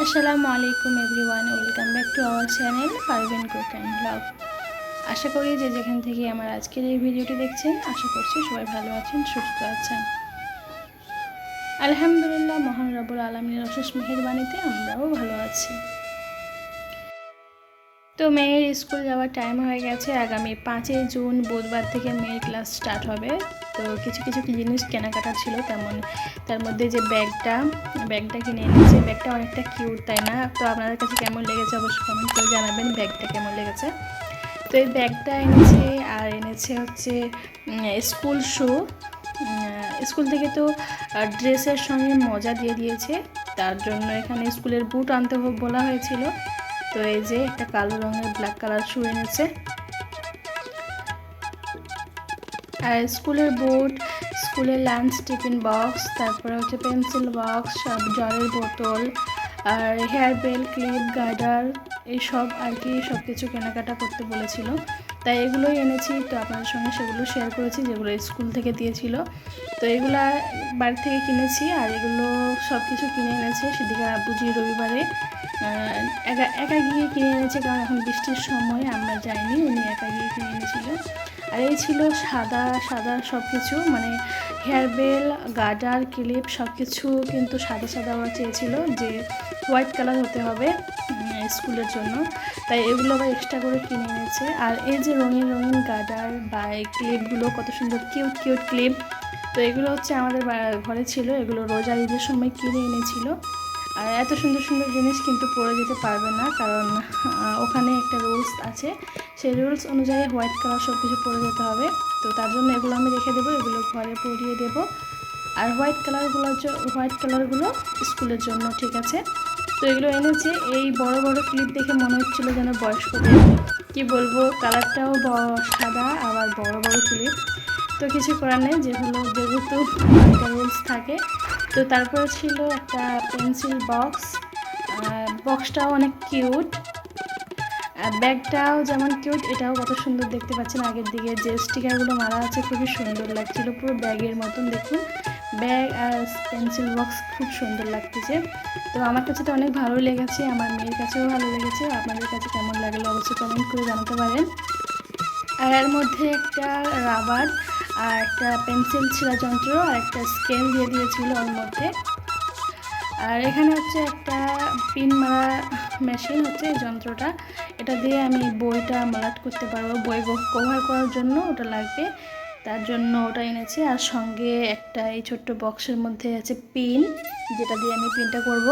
আসসালামু আলাইকুম everyone, welcome back to our channel Parvin cook and blog আশা করি যে যেখান থেকে আমার আজকের এই ভিডিওটি দেখছেন, আশা করছি সবাই ভালো আছেন, সুস্থ আছেন। আলহামদুলিল্লাহ, মহান রবুল আলমীর অশেষ মেহেরবানিতে আমরাও ভালো আছি। তো মেয়ের স্কুল যাওয়ার টাইম হয়ে গেছে। আগামী পাঁচই জুন বুধবার থেকে মেয়ের ক্লাস স্টার্ট হবে। তো কিছু কিছু জিনিস কেনাকাটা ছিল, তেমন তার মধ্যে যে ব্যাগটা ব্যাগটা কিনে এনেছে। ব্যাগটা অনেকটা কিউট তাই না? তো আপনাদের কাছে কেমন লেগেছে অবশ্যই কমেন্ট করে জানাবেন, ব্যাগটা কেমন লেগেছে? তো এই ব্যাগটা এনেছে, আর এনেছে হচ্ছে স্কুল শু স্কুল থেকে তো ড্রেসের সঙ্গে মজা দিয়ে দিয়েছে। তার জন্য এখানে স্কুলের বুট আনতে বলা হয়েছিল। তো এই যে একটা কালো রঙের ব্ল্যাক কালার শু এনেছে। আর স্কুলের বোর্ড স্কুলের লাঞ্চ টিফিন বক্স তারপরে হচ্ছে পেন্সিল বক্স সব জলের বোতল, আর হেয়ার বেল ক্লিপ গার্ডার এইসব আর কি সব কিছু কেনাকাটা করতে বলেছিল। তাই এগুলোই এনেছি। তো আপনাদের সঙ্গে সেগুলো শেয়ার করেছি, যেগুলো স্কুল থেকে দিয়েছিল। তো এগুলো বাড়ি থেকে কিনেছি আর এগুলো সব কিছু কিনে এনেছে সেদিকে আব্বুজি রবিবারে। একা একা গিয়ে কিনে এনেছে কারণ এখন বৃষ্টির সময়, আমরা যাইনি, উনি একা গিয়ে কিনে এনেছিল। আর এই ছিল সাদা সাদা সব কিছু মানে হেয়ার বেল গার্ডার ক্লিপ সব কিছু কিন্তু সাদা সাদা ওরা চেয়েছিল যে হোয়াইট কালার হতে হবে স্কুলের জন্য। তাই এগুলো আবার এক্সট্রা করে কিনে এনেছে। আর এই যে রঙিন রঙিন গার্ডার বা ক্লিপগুলো কত সুন্দর কিউট কিউট ক্লিপ তো এগুলো হচ্ছে আমাদের ঘরে ছিল। এগুলো রোজা ঈদের সময় কিনে এনেছিল। আর এত সুন্দর সুন্দর জিনিস কিন্তু পরে যেতে পারবে না, কারণ ওখানে একটা রুলস আছে। সেই রুলস অনুযায়ী হোয়াইট কালার সব কিছু পরে যেতে হবে। তো তার জন্য এগুলো আমি রেখে দেবো, এগুলো ঘরে পরিয়ে দেব। আর হোয়াইট কালারগুলো হোয়াইট কালারগুলো স্কুলের জন্য, ঠিক আছে? তো এগুলো এনেছে। এই বড় বড় ক্লিপ দেখে মনে হচ্ছিল যেন বয়স্কদের। কি বলব কালারটাও সাদা, আবার বড় বড় ক্লিপ তো কিছু করার নেই, যেগুলো যেহেতু রুলস থাকে তো তারপরে ছিল একটা পেন্সিল বক্স বক্সটাও অনেক কিউট ব্যাগটাও যেমন কিউট এটাও কত সুন্দর দেখতে পাচ্ছেন আগের দিকে। যে স্টিকারগুলো মারা আছে, খুবই সুন্দর লাগছিল। পুরো ব্যাগের মতন দেখুন। ব্যাগ আর পেন্সিল বক্স খুব সুন্দর লাগতেছে। তো আমার কাছে তো অনেক ভালো লেগেছে, আমার মেয়ের কাছেও ভালো লেগেছে। আপনাদের কাছে কেমন লাগল অবশ্যই কমেন্ট করে জানাতে পারেন। আর এর মধ্যে একটা রাবার আর একটা পেন্সিল ছিলা যন্ত্র, আর একটা স্কেল দিয়ে দিয়েছিল ওর মধ্যে। আর এখানে হচ্ছে একটা পিন মারা মেশিন হচ্ছে এই যন্ত্রটা। এটা দিয়ে আমি বইটা মালাট করতে পারব, বই কভার করার জন্য ওটা লাগবে। তার জন্য ওটা এনেছি, আর সঙ্গে একটা এই ছোট্ট বক্সের মধ্যে আছে পিন যেটা দিয়ে আমি পিনটা করব।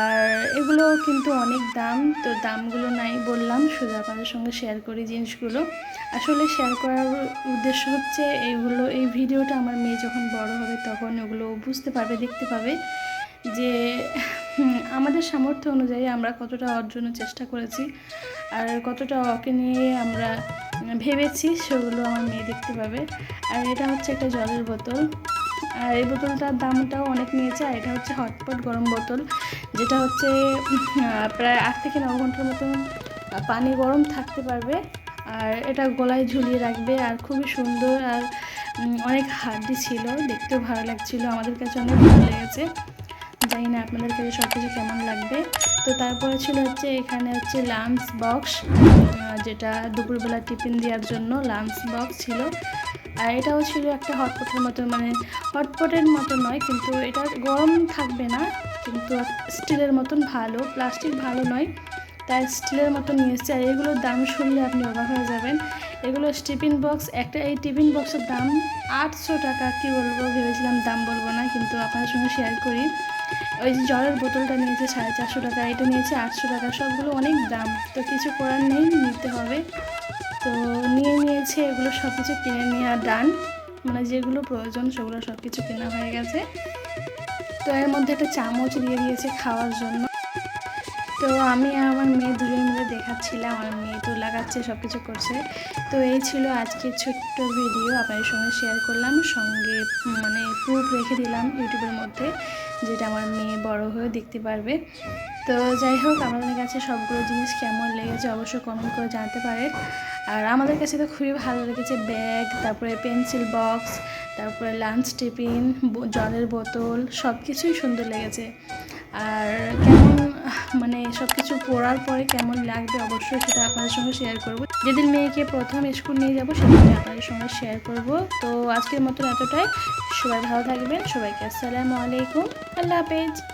আর এগুলো কিন্তু অনেক দাম, তো দামগুলো নাই বললাম, শুধু আপনাদের সঙ্গে শেয়ার করি জিনিসগুলো। আসলে শেয়ার করার উদ্দেশ্য হচ্ছে এইগুলো এই ভিডিওটা আমার মেয়ে যখন বড় হবে তখন ওগুলো বুঝতে পারবে, দেখতে পাবে যে আমাদের সামর্থ্য অনুযায়ী আমরা কতটা অর্জনের চেষ্টা করেছি আর কতটা ওকে নিয়ে আমরা ভেবেছি, সেগুলো আমার মেয়ে দেখতে পাবে। আর এটা হচ্ছে একটা জলের বোতল। আর এই বোতলটার দামটাও অনেক নিয়েছে, আর এটা হচ্ছে হটপট গরম বোতল, যেটা হচ্ছে প্রায় আট থেকে ন ঘণ্টার মতন পানি গরম থাকতে পারবে, আর এটা গলায় ঝুলিয়ে রাখবে, আর খুবই সুন্দর, আর অনেক হার্ডি ছিল, দেখতেও ভালো লাগছিল, আমাদের কাছে অনেক ভালো লেগেছে। জানি না আপনাদের কাছে সব কিছু কেমন লাগবে। তো তারপরে ছিল হচ্ছে এখানে হচ্ছে লাঞ্চ বক্স যেটা দুপুরবেলা টিফিন দেওয়ার জন্য লাঞ্চ বক্স ছিল। আর এটাও ছিল একটা হটপটের মতো মানে হটপটের মতো নয়, কিন্তু এটা গরম থাকবে না, কিন্তু স্টিলের মতন ভালো প্লাস্টিক ভালো নয়। তাই স্টিলের মতো নিয়ে এসছে। আর এগুলোর দাম শুনলে আপনি অবাক হয়ে যাবেন। এগুলো টিফিন বক্স, একটা এই টিফিন বক্সের দাম আটশো টাকা কী বলব? ভেবেছিলাম দাম বলব না, কিন্তু আপনাদের সঙ্গে শেয়ার করি। ওই যে জলের বোতলটা নিয়েছে, সাড়ে চারশো টাকা। এটা নিয়েছে আটশো টাকা। সবগুলো অনেক দাম। তো কিছু করার নেই, নিতে হবে। তো নিয়ে নিয়েছে, এগুলো সব কিছু কিনে নেওয়া ডান মানে যেগুলো প্রয়োজন, সেগুলো সব কিছু কেনা হয়ে গেছে। তো এর মধ্যে একটা চামচ দিয়ে দিয়েছে খাওয়ার জন্য। তো আমি আমার মেয়ে দুজন মিলে দেখাচ্ছিলাম, আমার মেয়ে তো লাগাচ্ছে সব কিছু করছে। তো এই ছিল আজকে ছোট্ট ভিডিও আপনাদের সঙ্গে শেয়ার করলাম, সঙ্গে মানে প্রুফ রেখে দিলাম ইউটিউবের মধ্যে, যেটা আমার মেয়ে বড় হয়ে দেখতে পারবে। তো যাই হোক, আমাদের কাছে সবগুলো জিনিস কেমন লেগেছে অবশ্যই কমেন্ট করে জানতে পারেন। আর আমাদের কাছে তো খুবই ভালো লেগেছে ব্যাগ তারপরে পেন্সিল বক্স তারপরে লাঞ্চ টিফিন জলের বোতল সব কিছুই সুন্দর লেগেছে। আর কেমন মানে সব কিছু পড়ার পরে কেমন লাগবে অবশ্যই সেটা আপনাদের সঙ্গে শেয়ার করব। যেদিন মেয়েকে প্রথম স্কুল নিয়ে যাব, সেদিন আপনাদের সঙ্গে শেয়ার করব। তো আজকের মতন এতটাই। সবাই ভালো থাকবেন। সবাইকে আসসালামু আলাইকুম। আল্লাহ হাফেজ।